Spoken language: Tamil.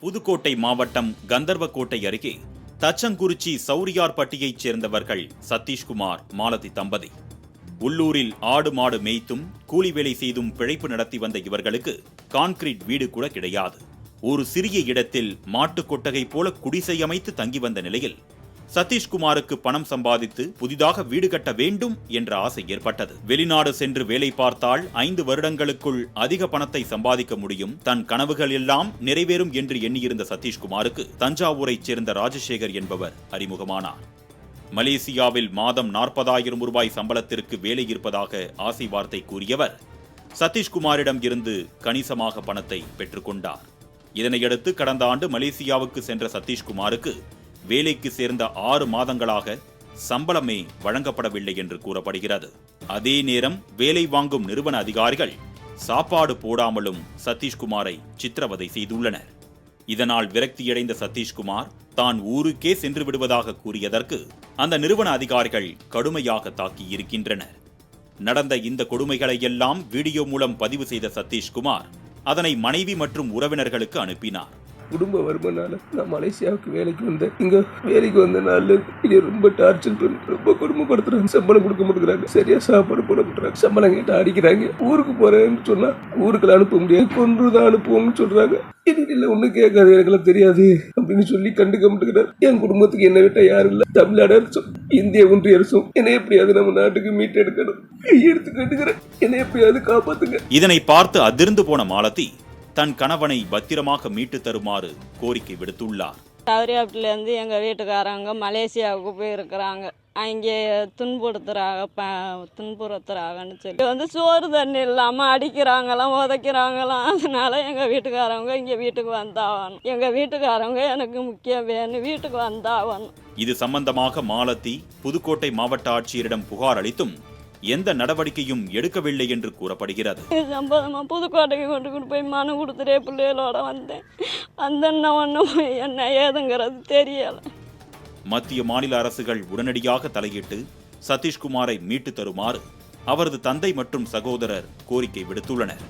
புதுக்கோட்டை மாவட்டம் கந்தர்வக்கோட்டை அருகே தச்சங்குறிச்சி சௌரியார்பட்டியைச் சேர்ந்தவர்கள் சதீஷ்குமார் மாலதி தம்பதி. உள்ளூரில் ஆடு மாடு மேய்த்தும் கூலி வேலை செய்தும் பிழைப்பு நடத்தி வந்த இவர்களுக்கு கான்கிரீட் வீடு கூட கிடையாது. ஒரு சிறிய இடத்தில் மாட்டுக் கொட்டகை போல குடிசை அமைத்து தங்கி வந்த நிலையில் சதீஷ்குமாருக்கு பணம் சம்பாதித்து புதிதாக வீடு கட்ட வேண்டும் என்ற ஆசை ஏற்பட்டது. வெளிநாடு சென்று வேலை பார்த்தால் ஐந்து வருடங்களுக்குள் அதிக பணத்தை சம்பாதிக்க முடியும். தன் கனவுகள் எல்லாம் நிறைவேறும் என்று எண்ணியிருந்த சதீஷ்குமாருக்கு தஞ்சாவூரைச் சேர்ந்த ராஜசேகர் என்பவர் அறிமுகமானார். மலேசியாவில் மாதம் நாற்பதாயிரம் ரூபாய் சம்பளத்திற்கு வேலை இருப்பதாக ஆசை வார்த்தை கூறியவர் சதீஷ்குமாரிடம் இருந்து கணிசமாக பணத்தை பெற்றுக்கொண்டார். இதனையடுத்து கடந்த ஆண்டு மலேசியாவுக்கு சென்ற சதீஷ்குமாருக்கு வேலைக்கு சேர்ந்த ஆறு மாதங்களாக சம்பளமே வழங்கப்படவில்லை என்று கூறப்படுகிறது. அதே நேரம் வேலை வாங்கும் நிறுவன அதிகாரிகள் சாப்பாடு போடாமலும் சதீஷ்குமாரை சித்திரவதை செய்துள்ளனர். இதனால் விரக்தியடைந்த சதீஷ்குமார் தான் ஊருக்கே சென்று விடுவதாக கூறியதற்கு அந்த நிறுவன அதிகாரிகள் கடுமையாக தாக்கியிருக்கின்றனர். நடந்த இந்த கொடுமைகளை எல்லாம் வீடியோ மூலம் பதிவு செய்த சதீஷ்குமார் அதனை மனைவி மற்றும் உறவினர்களுக்கு அனுப்பினார். குடும்ப வருமானால நான் மலேசியாவுக்கு வேலைக்கு வந்தேன். இங்க வேலைக்கு வந்த நாள்ல ரொம்ப டார்ச்சர் பண்ணி ரொம்ப குடும்பப்படுத்துறாங்க சம்பளம் கொடுக்க மாட்டேங்கிறாங்க. சரியா சாப்பாடு போட மாட்டுறாங்க சம்பளம் கேட்டு அடிக்கிறாங்க. ஊருக்கு போறேன்னு சொன்னா ஊருக்குள்ள அனுப்ப முடியாது. கொன்றுதான் அனுப்புவோம்னு சொல்றாங்க. எனக்கு இல்ல ஒண்ணு கேட்காது. எனக்குலாம் தெரியாது அப்படின்னு சொல்லி கண்டுக்க மாட்டேங்கிறார். என் குடும்பத்துக்கு என்ன விட்டா யாரும் இல்ல. தமிழ்நாடு அரசும் இந்திய ஒன்றிய அரசும் என்னை எப்படியாவது நம்ம நாட்டுக்கு மீட்டெடுக்கணும். எடுத்து கட்டுக்கிறேன் என்னை எப்படியாவது காப்பாத்துங்க. இதனை பார்த்து அதிர்ந்து போன மாலத்தி தன் கணவனை பத்திரமாக மீட்டு தருமாறு கோரிக்கை விடுத்துள்ளார். சௌரியாப்டிலேருந்து எங்கள் வீட்டுக்காரங்க மலேசியாவுக்கு போயிருக்கிறாங்க. அங்கே துன்புறுத்துறாங்க ப துன்புறுத்துறாங்கன்னு சொல்லி. வந்து சோறு தண்ணி இல்லாமல் அடிக்கிறாங்களாம் உதைக்கிறாங்களாம். அதனால எங்கள் வீட்டுக்காரவங்க இங்கே வீட்டுக்கு வந்தாகணும். எங்கள் வீட்டுக்காரவங்க எனக்கு முக்கியம் வேணும் வீட்டுக்கு வந்தாகணும். இது சம்பந்தமாக மாலதி புதுக்கோட்டை மாவட்ட ஆட்சியரிடம் புகார் அளித்தும் எந்த நடவடிக்கையும் எடுக்கவில்லை என்று கூறப்படுகிறது. சம்பதமாக புதுக்கோட்டைக்கு கொண்டு கொண்டு போய் மனு கொடுத்துட்டே பிள்ளைகளோட வந்தேன். வந்தேன்னா ஒன்றும் என்ன ஏதுங்கிறது தெரியலை. மத்திய மாநில அரசுகள் உடனடியாக தலையிட்டு சதீஷ்குமாரை மீட்டு தருமாறு அவரது தந்தை மற்றும் சகோதரர் கோரிக்கை விடுத்துள்ளனர்.